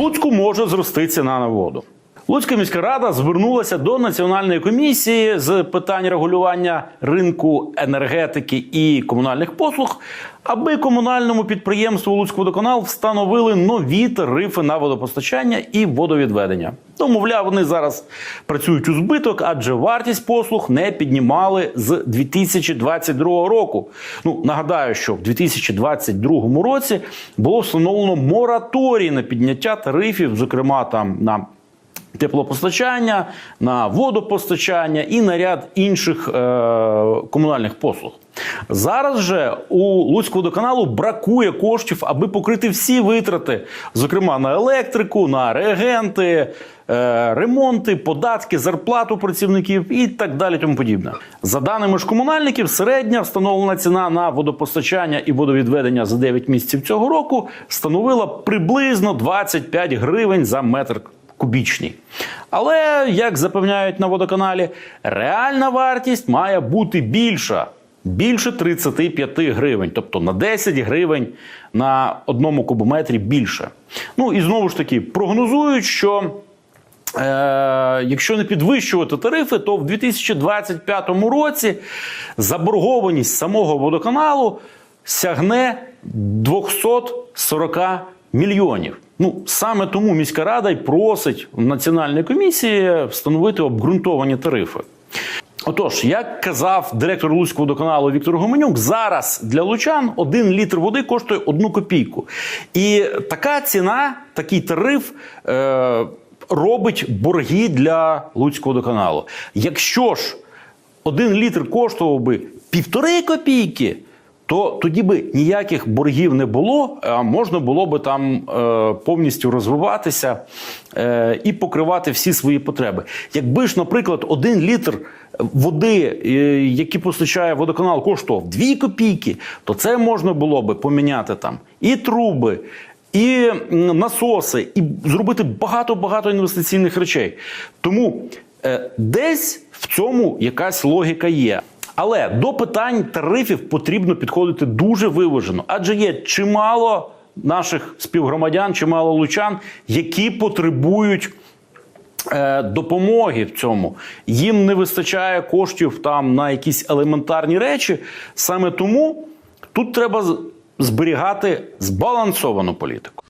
Луцьку може зрости ціна на воду. Луцька міська рада звернулася до національної комісії з питань регулювання ринку енергетики і комунальних послуг, аби комунальному підприємству Луцькводоканал встановили нові тарифи на водопостачання і водовідведення. Ну, мовляв, вони зараз працюють у збиток, адже вартість послуг не піднімали з 2022 року. Ну нагадаю, що в 2022 році було встановлено мораторій на підняття тарифів, зокрема там на теплопостачання, на водопостачання і на ряд інших е, комунальних послуг. Зараз же у Луцького водоканалу бракує коштів, аби покрити всі витрати, зокрема на електрику, на реагенти, е, ремонти, податки, зарплату працівників і так далі. Тому подібне. За даними ж комунальників, середня встановлена ціна на водопостачання і водовідведення за 9 місяців цього року становила приблизно 25 гривень за метр кубічний. Але, як запевняють на водоканалі, реальна вартість має бути більша. Більше 35 гривень, тобто на 10 гривень на одному кубометрі більше. Ну і знову ж таки прогнозують, що е, якщо не підвищувати тарифи, то в 2025 році заборгованість самого водоканалу сягне 240 мільйонів. Ну саме тому міська рада й просить національної комісії встановити обґрунтовані тарифи. Отож, як казав директор Луцького водоканалу Віктор Гоменюк, зараз для лучан один літр води коштує одну копійку. І така ціна, такий тариф. Е- Робить борги для Луцького водоканалу. Якщо ж один літр коштував би півтори копійки, то тоді би ніяких боргів не було, а можна було би там е, повністю розвиватися е, і покривати всі свої потреби. Якби ж, наприклад, один літр води, е, який постачає водоканал, коштував 2 копійки, то це можна було би поміняти там і труби. І насоси, і зробити багато-багато інвестиційних речей. Тому е, десь в цьому якась логіка є. Але до питань тарифів потрібно підходити дуже виважено, адже є чимало наших співгромадян, чимало лучан, які потребують. е, Допомоги в цьому їм не вистачає коштів там на якісь елементарні речі. Саме тому тут треба зберігати збалансовану політику.